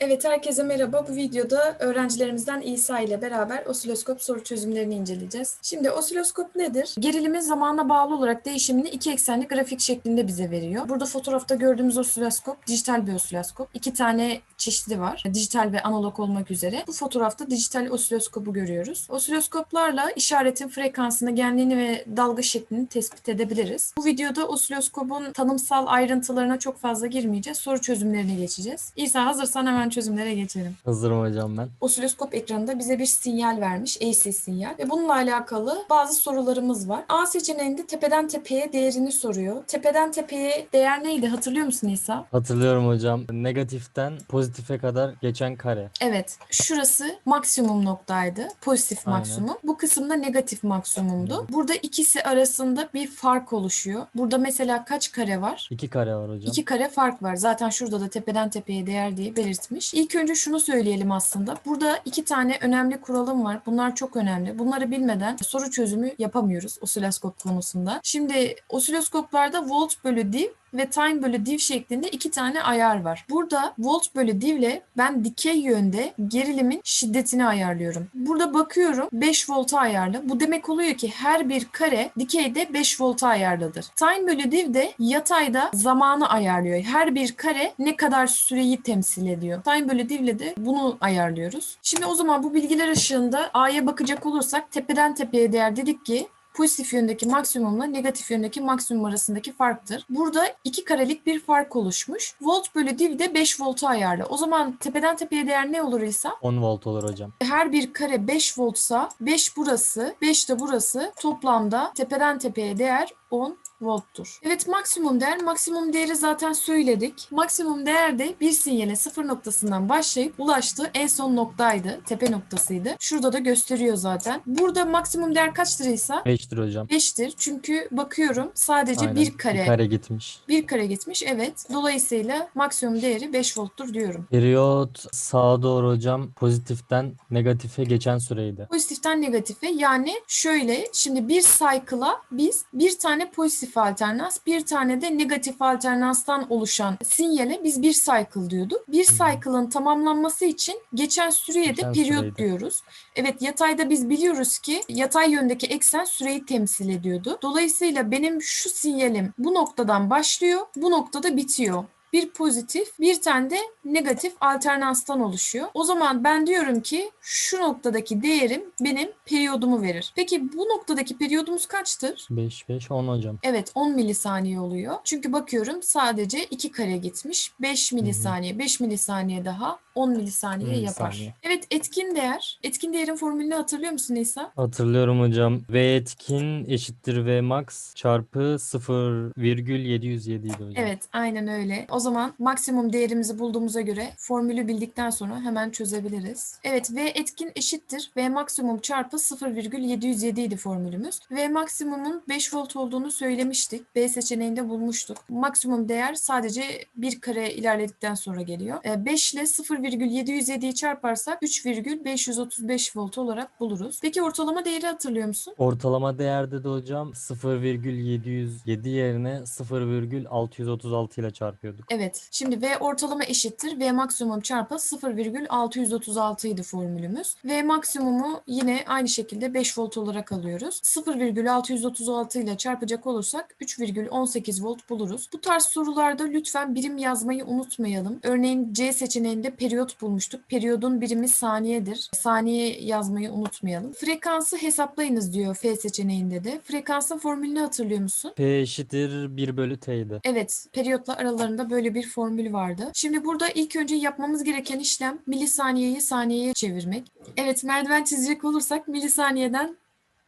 Evet, herkese merhaba. Bu videoda öğrencilerimizden İsa ile beraber osiloskop soru çözümlerini inceleyeceğiz. Şimdi osiloskop nedir? Gerilimin zamana bağlı olarak değişimini iki eksenli grafik şeklinde bize veriyor. Burada fotoğrafta gördüğümüz osiloskop dijital bir osiloskop. İki tane çeşidi var. Dijital ve analog olmak üzere. Bu fotoğrafta dijital osiloskopu görüyoruz. Osiloskoplarla işaretin frekansını, genliğini ve dalga şeklini tespit edebiliriz. Bu videoda osiloskopun tanımsal ayrıntılarına çok fazla girmeyeceğiz. Soru çözümlerine geçeceğiz. İsa hazırsan hemen çözümlere geçelim. Hazırım hocam ben. Osiloskop ekranında bize bir sinyal vermiş, AC sinyal ve bununla alakalı bazı sorularımız var. A seçeneğinde tepeden tepeye değerini soruyor. Tepeden tepeye değer neydi hatırlıyor musun İsa? Hatırlıyorum hocam. Negatiften pozitife kadar geçen kare. Evet, şurası maksimum noktaydı. Pozitif Aynen. maksimum. Bu kısımda negatif maksimumdu. Burada ikisi arasında bir fark oluşuyor. Burada mesela kaç kare var? İki kare var hocam. İki kare fark var. Zaten şurada da tepeden tepeye değer diye belirtmiş. İlk önce şunu söyleyelim aslında. Burada iki tane önemli kuralım var. Bunlar çok önemli. Bunları bilmeden soru çözümü yapamıyoruz osiloskop konusunda. Şimdi osiloskoplarda volt bölü div ve time bölü div şeklinde iki tane ayar var. Burada volt bölü divle ben dikey yönde gerilimin şiddetini ayarlıyorum. Burada bakıyorum 5 volta ayarlı. Bu demek oluyor ki her bir kare dikeyde 5 volta ayarlıdır. Time bölü div de yatayda zamanı ayarlıyor. Her bir kare ne kadar süreyi temsil ediyor. Time bölü divle de bunu ayarlıyoruz. Şimdi o zaman bu bilgiler ışığında A'ya bakacak olursak tepeden tepeye değer dedik ki pozitif yöndeki maksimumla negatif yöndeki maksimum arasındaki farktır. Burada iki karelik bir fark oluşmuş. Volt bölü div de 5 volta ayarlı. O zaman tepeden tepeye değer ne olur İsa? 10 volt olur hocam. Her bir kare 5 voltsa 5 burası, 5 de burası toplamda tepeden tepeye değer 10 volttur. Evet maksimum değer, maksimum değeri zaten söyledik. Maksimum değer de bir sinyale sıfır noktasından başlayıp ulaştığı en son noktaydı, tepe noktasıydı. Şurada da gösteriyor zaten. Burada maksimum değer kaçtır İsa? 5'tir hocam. 5'tir. Çünkü bakıyorum sadece Aynen. bir kare, Bir kare gitmiş. bir kare gitmiş. Evet. Dolayısıyla maksimum değeri 5 volttur diyorum. Periyot sağa doğru hocam pozitiften negatife geçen süreydi. Pozitiften negatife yani şöyle şimdi bir cycle'a biz bir tane pozitif alternans bir tane de negatif alternanstan oluşan sinyale biz bir cycle diyorduk. Bir cycle'ın tamamlanması için geçen süreye de periyot diyoruz. Evet yatayda biz biliyoruz ki yatay yöndeki eksen süreyi temsil ediyordu. Dolayısıyla benim şu sinyalim bu noktadan başlıyor, bu noktada bitiyor. Bir pozitif, bir tane de negatif alternanstan oluşuyor. O zaman ben diyorum ki şu noktadaki değerim benim periyodumu verir. Peki bu noktadaki periyodumuz kaçtır? 5 5 10 hocam. Evet 10 milisaniye oluyor. Çünkü bakıyorum sadece 2 kare gitmiş. 5 milisaniye, 5 milisaniye daha 10 milisaniye yapar. Milisaniye. Evet etkin değer. Etkin değerin formülünü hatırlıyor musun Nisa? Hatırlıyorum hocam. V etkin eşittir V max çarpı 0,707 idi hocam. Evet, aynen öyle. O zaman maksimum değerimizi bulduğumuza göre formülü bildikten sonra hemen çözebiliriz. Evet, V etkin eşittir. V maksimum çarpı 0,707 idi formülümüz. V maksimumun 5 volt olduğunu söylemiştik. B seçeneğinde bulmuştuk. Maksimum değer sadece bir kare ilerledikten sonra geliyor. E, 5 ile 0,707'yi çarparsak 3,535 volt olarak buluruz. Peki ortalama değeri hatırlıyor musun? Ortalama değerde de hocam 0,707 yerine 0,636 ile çarpıyorduk. Evet. Şimdi V ortalama eşittir. V maksimum çarpı 0,636 idi formülümüz. V maksimumu yine aynı şekilde 5 volt olarak alıyoruz. 0,636 ile çarpacak olursak 3,18 volt buluruz. Bu tarz sorularda lütfen birim yazmayı unutmayalım. Örneğin C seçeneğinde periyot bulmuştuk. Periyodun birimi saniyedir. Saniye yazmayı unutmayalım. Frekansı hesaplayınız diyor F seçeneğinde de. Frekansın formülünü hatırlıyor musun? P eşittir 1 bölü T'ydi. Evet, periyotla aralarında böyle bir formül vardı. Şimdi burada ilk önce yapmamız gereken işlem milisaniyeyi saniyeye çevirmek. Evet, merdiven çizecek olursak milisaniyeden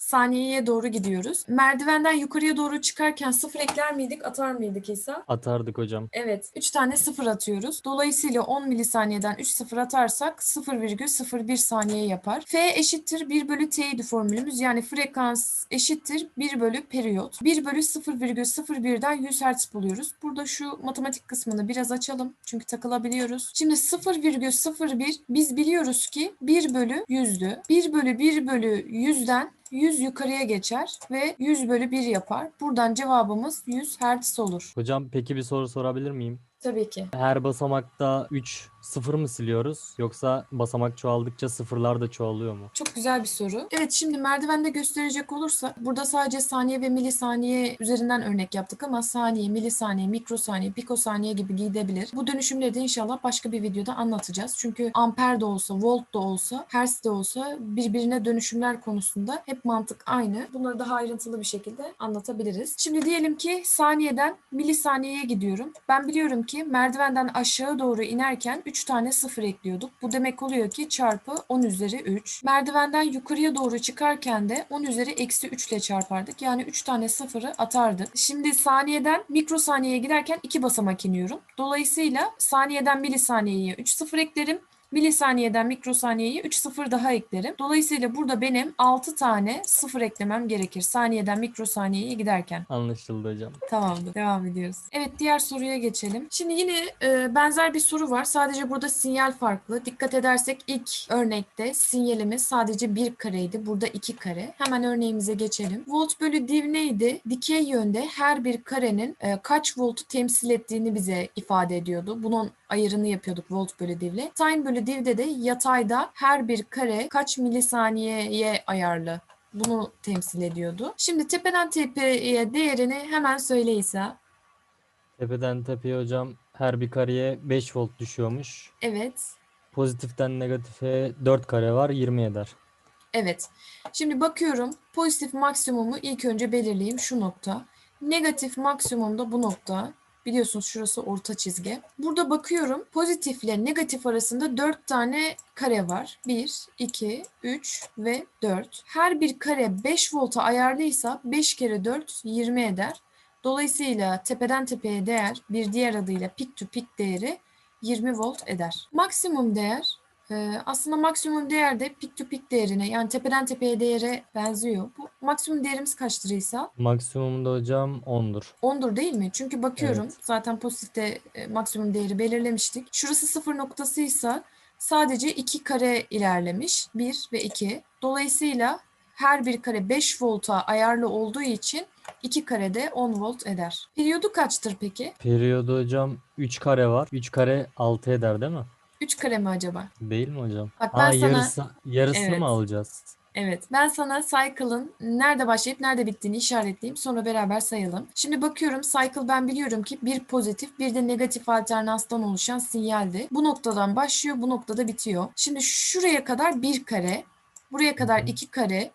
saniyeye doğru gidiyoruz. Merdivenden yukarıya doğru çıkarken sıfır ekler miydik, atar mıydık İsa? Atardık hocam. Evet, 3 tane sıfır atıyoruz. Dolayısıyla 10 milisaniyeden 3 sıfır atarsak 0,01 saniye yapar. F eşittir 1 bölü T'ydi formülümüz. Yani frekans eşittir 1 bölü periyot. 1 bölü 0,01'den 100 Hz buluyoruz. Burada şu matematik kısmını biraz açalım. Çünkü takılabiliyoruz. Şimdi 0,01 biz biliyoruz ki 1 bölü 100'dü. 1 bölü 1 bölü 100'den 100 yukarıya geçer ve 100 bölü 1 yapar. Buradan cevabımız 100 Hz olur. Hocam peki bir soru sorabilir miyim? Tabii ki. Her basamakta 3 sıfır mı siliyoruz yoksa basamak çoğaldıkça sıfırlar da çoğalıyor mu? Çok güzel bir soru. Evet şimdi merdivende gösterecek olursa burada sadece saniye ve milisaniye üzerinden örnek yaptık ama saniye, milisaniye, mikrosaniye, pikosaniye gibi gidebilir. Bu dönüşümleri de inşallah başka bir videoda anlatacağız. Çünkü amper de olsa, volt da olsa, hertz de olsa birbirine dönüşümler konusunda hep mantık aynı. Bunları daha ayrıntılı bir şekilde anlatabiliriz. Şimdi diyelim ki saniyeden milisaniyeye gidiyorum. Ben biliyorum ki merdivenden aşağı doğru inerken 3 tane sıfır ekliyorduk. Bu demek oluyor ki çarpı 10 üzeri 3. Merdivenden yukarıya doğru çıkarken de 10 üzeri eksi 3 ile çarpardık. Yani 3 tane sıfırı atardık. Şimdi saniyeden mikrosaniyeye giderken 2 basamak iniyorum. Dolayısıyla saniyeden milisaniyeye 3 sıfır eklerim. Milisaniyeden mikrosaniyeye 3 sıfır daha eklerim. Dolayısıyla burada benim 6 tane sıfır eklemem gerekir. Saniyeden mikrosaniyeye giderken. Anlaşıldı hocam. Tamamdır. Devam ediyoruz. Evet diğer soruya geçelim. Şimdi yine e, benzer bir soru var. Sadece burada sinyal farklı. Dikkat edersek ilk örnekte sinyalimiz sadece bir kareydi. Burada iki kare. Hemen örneğimize geçelim. Volt bölü div neydi? Dikey yönde her bir karenin e, kaç voltu temsil ettiğini bize ifade ediyordu. Bunun ayırını yapıyorduk volt bölü divle. Sin bölü divde de yatayda her bir kare kaç milisaniyeye ayarlı bunu temsil ediyordu. Şimdi tepeden tepeye değerini hemen söyle İsa. Tepeden tepeye hocam her bir kareye 5 volt düşüyormuş. Evet. Pozitiften negatife 4 kare var 20 eder. Evet. Şimdi bakıyorum. Pozitif maksimumu ilk önce belirleyeyim şu nokta. Negatif maksimum da bu nokta. Biliyorsunuz şurası orta çizgi. Burada bakıyorum pozitifle negatif arasında 4 tane kare var. 1, 2, 3 ve 4. Her bir kare 5 volta ayarlıysa 5 kere 4 20 eder. Dolayısıyla tepeden tepeye değer bir diğer adıyla peak to peak değeri 20 volt eder. Maksimum değer ee, aslında maksimum değer de peak to peak değerine yani tepeden tepeye değere benziyor. Bu maksimum değerimiz kaçtır İsa? Maksimumda hocam 10'dur. 10'dur değil mi? Çünkü bakıyorum Evet. zaten pozitifte e, maksimum değeri belirlemiştik. Şurası sıfır noktasıysa sadece iki kare ilerlemiş. 1 ve 2. Dolayısıyla her bir kare 5 volta ayarlı olduğu için 2 kare de 10 volt eder. Periyodu kaçtır peki? Periyodu hocam 3 kare var. 3 kare 6 eder değil mi? 3 kare mi acaba? Değil mi hocam? Bak Aa, ben sana- yarısı, yarısını Evet. mı alacağız? Evet, ben sana cycle'ın nerede başlayıp nerede bittiğini işaretleyeyim. Sonra beraber sayalım. Şimdi bakıyorum cycle ben biliyorum ki bir pozitif bir de negatif alternanstan oluşan sinyaldi. Bu noktadan başlıyor, bu noktada bitiyor. Şimdi şuraya kadar bir kare, buraya kadar iki kare.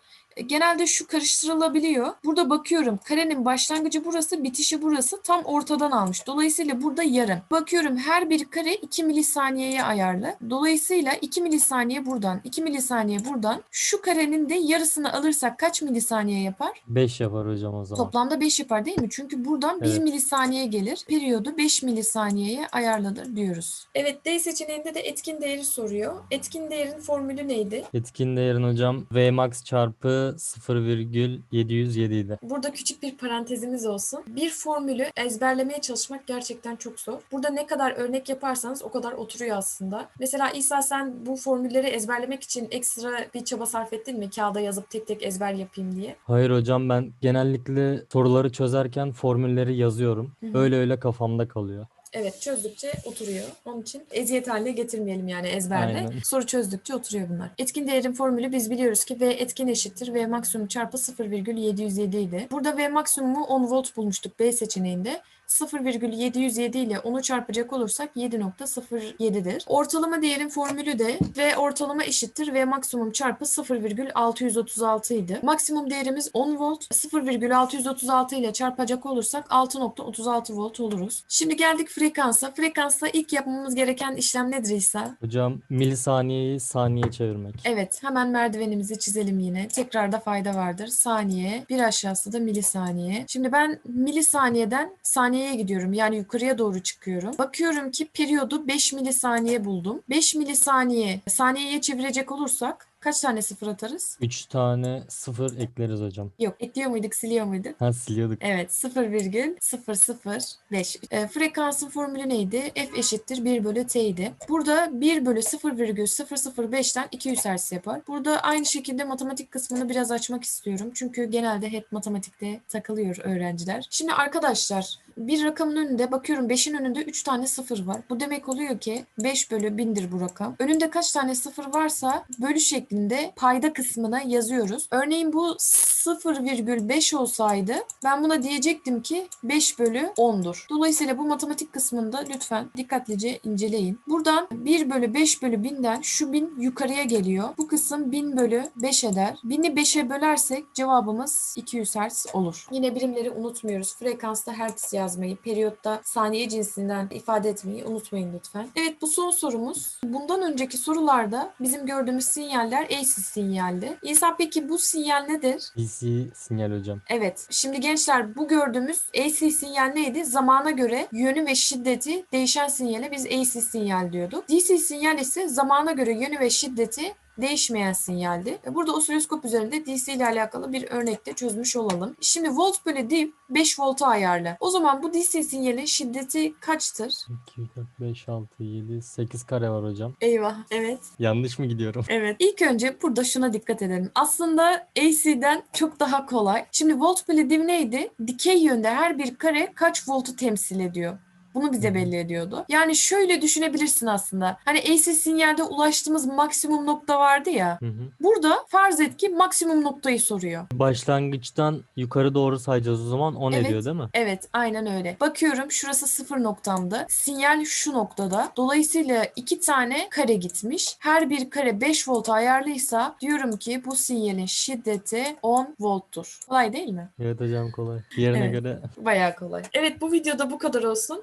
Genelde şu karıştırılabiliyor. Burada bakıyorum karenin başlangıcı burası, bitişi burası tam ortadan almış. Dolayısıyla burada yarım. Bakıyorum her bir kare 2 milisaniyeye ayarlı. Dolayısıyla 2 milisaniye buradan, 2 milisaniye buradan. Şu karenin de yarısını alırsak kaç milisaniye yapar? 5 yapar hocam o zaman. Toplamda 5 yapar değil mi? Çünkü buradan 1 Evet. milisaniye gelir. Periyodu 5 milisaniyeye ayarlıdır diyoruz. Evet D seçeneğinde de etkin değeri soruyor. Etkin değerin formülü neydi? Etkin değerin hocam Vmax çarpı 0,707 idi. Burada küçük bir parantezimiz olsun. Bir formülü ezberlemeye çalışmak gerçekten çok zor. Burada ne kadar örnek yaparsanız o kadar oturuyor aslında. Mesela İsa sen bu formülleri ezberlemek için ekstra bir çaba sarf ettin mi? Kağıda yazıp tek tek ezber yapayım diye. Hayır hocam ben genellikle soruları çözerken formülleri yazıyorum. Hı hı. Öyle öyle kafamda kalıyor. Evet çözdükçe oturuyor. Onun için eziyet haline getirmeyelim yani ezberle. Aynen. Soru çözdükçe oturuyor bunlar. Etkin değerin formülü biz biliyoruz ki V etkin eşittir V maksimum çarpı 0,707 idi. Burada V maksimumu 10 volt bulmuştuk B seçeneğinde. 0,707 ile 10'u çarpacak olursak 7.07'dir. Ortalama değerin formülü de V ortalama eşittir V maksimum çarpı 0,636 idi. Maksimum değerimiz 10 volt. 0,636 ile çarpacak olursak 6.36 volt oluruz. Şimdi geldik frekansa. Frekansta ilk yapmamız gereken işlem nedir İsa? Hocam milisaniyeyi saniye çevirmek. Evet, hemen merdivenimizi çizelim yine. Tekrarda fayda vardır. Saniye, bir aşağısı da milisaniye. Şimdi ben milisaniyeden saniyeye gidiyorum. Yani yukarıya doğru çıkıyorum. Bakıyorum ki periyodu 5 milisaniye buldum. 5 milisaniye saniyeye çevirecek olursak Kaç tane sıfır atarız? 3 tane sıfır ekleriz hocam. Yok. Ekliyor muyduk, siliyor muyduk? Ha siliyorduk. Evet 0,005. E, frekansın formülü neydi? F eşittir 1 bölü T idi. Burada 1 bölü 0,005'ten 200 Hz yapar. Burada aynı şekilde matematik kısmını biraz açmak istiyorum. Çünkü genelde hep matematikte takılıyor öğrenciler. Şimdi arkadaşlar bir rakamın önünde bakıyorum 5'in önünde 3 tane sıfır var. Bu demek oluyor ki 5 bölü 1000'dir bu rakam. Önünde kaç tane sıfır varsa bölü şeklinde payda kısmına yazıyoruz. Örneğin bu 0,5 olsaydı ben buna diyecektim ki 5 bölü 10'dur. Dolayısıyla bu matematik kısmında lütfen dikkatlice inceleyin. Buradan 1 bölü 5 bölü 1000'den şu 1000 yukarıya geliyor. Bu kısım 1000 bölü 5 eder. 1000'i 5'e bölersek cevabımız 200 Hz olur. Yine birimleri unutmuyoruz. Frekansta Hz yazmayı, periyotta saniye cinsinden ifade etmeyi unutmayın lütfen. Evet bu son sorumuz. Bundan önceki sorularda bizim gördüğümüz sinyaller AC sinyaldi. İnsan peki bu sinyal nedir? DC sinyal hocam. Evet. Şimdi gençler bu gördüğümüz AC sinyal neydi? Zamana göre yönü ve şiddeti değişen sinyale biz AC sinyal diyorduk. DC sinyal ise zamana göre yönü ve şiddeti değişmeyen sinyaldi. E, Burada osiloskop üzerinde DC ile alakalı bir örnekte çözmüş olalım. Şimdi volt bölü div 5 volta ayarlı. O zaman bu DC sinyalin şiddeti kaçtır? 2, 4, 5, 6, 7, 8 kare var hocam. Eyvah. Evet. Yanlış mı gidiyorum? Evet. İlk önce burada şuna dikkat edelim. Aslında AC'den çok daha kolay. Şimdi volt bölü div neydi? Dikey yönde her bir kare kaç voltu temsil ediyor? Bunu bize belli ediyordu. Yani şöyle düşünebilirsin aslında. Hani AC sinyalde ulaştığımız maksimum nokta vardı ya. Hı hı. Burada farz et ki maksimum noktayı soruyor. Başlangıçtan yukarı doğru sayacağız o zaman 10 Evet. ediyor değil mi? Evet, aynen öyle. Bakıyorum şurası sıfır noktamda. Sinyal şu noktada. Dolayısıyla iki tane kare gitmiş. Her bir kare 5 volt ayarlıysa diyorum ki bu sinyalin şiddeti 10 volttur. Kolay değil mi? Evet hocam kolay. Diğerine Evet. göre Bayağı kolay. Evet bu videoda bu kadar olsun.